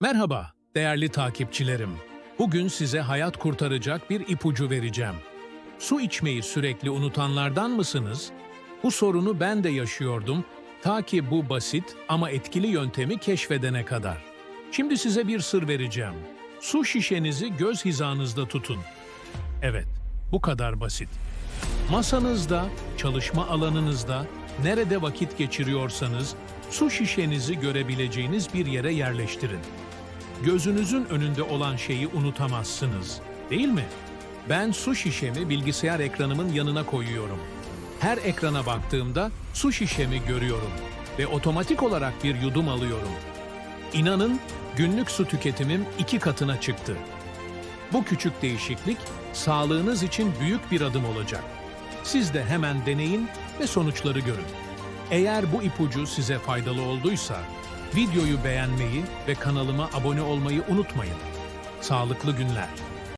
Merhaba değerli takipçilerim. Bugün size hayat kurtaracak bir ipucu vereceğim. Su içmeyi sürekli unutanlardan mısınız? Bu sorunu ben de yaşıyordum ta ki bu basit ama etkili yöntemi keşfedene kadar. Şimdi size bir sır vereceğim. Su şişenizi göz hizanızda tutun. Evet, bu kadar basit. Masanızda, çalışma alanınızda, nerede vakit geçiriyorsanız su şişenizi görebileceğiniz bir yere yerleştirin. Gözünüzün önünde olan şeyi unutamazsınız, değil mi? Ben su şişemi bilgisayar ekranımın yanına koyuyorum. Her ekrana baktığımda su şişemi görüyorum ve otomatik olarak bir yudum alıyorum. İnanın günlük su tüketimim iki katına çıktı. Bu küçük değişiklik sağlığınız için büyük bir adım olacak. Siz de hemen deneyin ve sonuçları görün. Eğer bu ipucu size faydalı olduysa videoyu beğenmeyi ve kanalıma abone olmayı unutmayın. Sağlıklı günler.